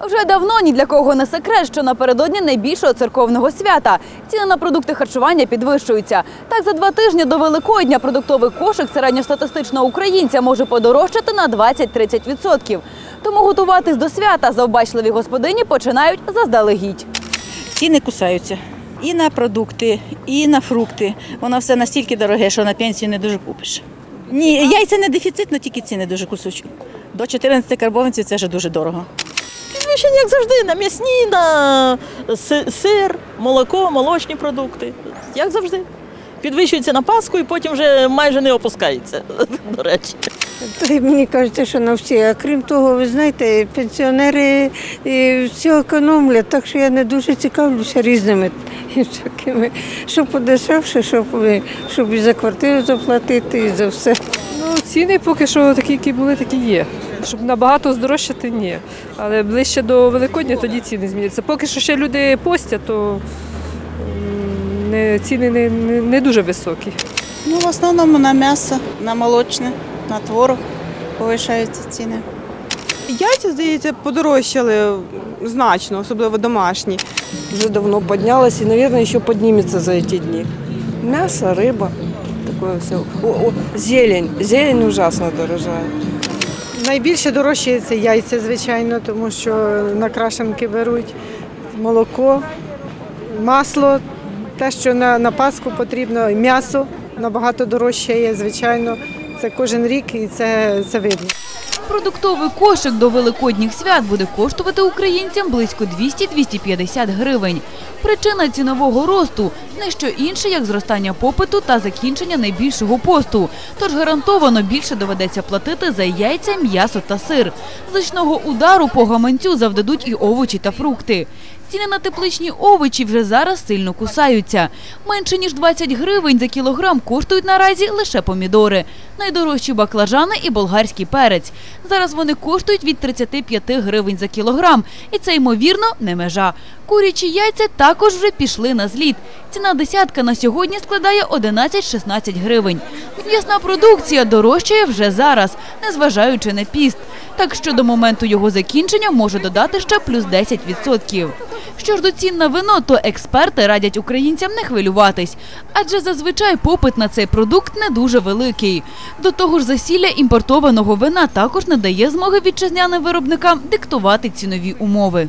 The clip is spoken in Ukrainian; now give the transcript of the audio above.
Вже давно ні для кого не секрет, що напередодні найбільшого церковного свята ціни на продукти харчування підвищуються. Так, за два тижні до Великодня продуктовий кошик середньостатистичного українця може подорожчати на 20-30%. Тому готуватись до свята завбачливі господині починають заздалегідь. Ціни кусаються. І на продукти, і на фрукти. Воно все настільки дороге, що на пенсію не дуже купиш. Ні, яйця не дефіцит, але тільки ціни дуже кусучі. До 14 карбованців це вже дуже дорого. Підвищення, як завжди, на м'ясні, на сир, молоко, молочні продукти. Як завжди. Підвищується на Пасху і потім вже майже не опускається, до речі. Мені кажеться, що на всі. А крім того, ви знаєте, пенсіонери і все економлять, так що я не дуже цікавлюся різними такими, що подешевше, щоб, щоб і за квартиру заплатити, і за все. Ну, ціни поки що такі, які були, такі є. Щоб набагато здорожчати, ні. Але ближче до Великодня тоді ціни зміняться. Поки що ще люди постять, то не, ціни не, не, не дуже високі. Ну, в основному на м'ясо, на молочне, на творог повишаються ціни. Яйця, здається, подорожчали значно, особливо домашні. Уже давно поднялась и, наверное, еще поднимется за эти дни. Мясо, рыба, такое все. О, о, зелень, зелень ужасно дорожает. Найбільше дорожчається яйця, звичайно, тому що на крашенки беруть молоко, масло, те, що на, на Пасху потрібно, м'ясо набагато дорожчає, звичайно. Це кожен рік і це, це видно. Продуктовий кошик до великодніх свят буде коштувати українцям близько 200-250 гривень. Причина цінового росту не що інше, як зростання попиту та закінчення найбільшого посту. Тож гарантовано більше доведеться платити за яйця, м'ясо та сир. Значного удару по гаманцю завдадуть і овочі та фрукти. Ціни на тепличні овочі вже зараз сильно кусаються. Менше ніж 20 гривень за кілограм коштують наразі лише помідори. Найдорожчі баклажани і болгарський перець. Зараз вони коштують від 35 гривень за кілограм. І це, ймовірно, не межа. Курячі яйця також вже пішли на зліт. Ціна десятка на сьогодні складає 11-16 гривень. М'ясна продукція дорожчає вже зараз, незважаючи на піст. Так що до моменту його закінчення може додати ще плюс 10%. Що ж до цін на вино, то експерти радять українцям не хвилюватись, адже зазвичай попит на цей продукт не дуже великий. До того ж, засілля імпортованого вина також не дає змоги вітчизняним виробникам диктувати цінові умови.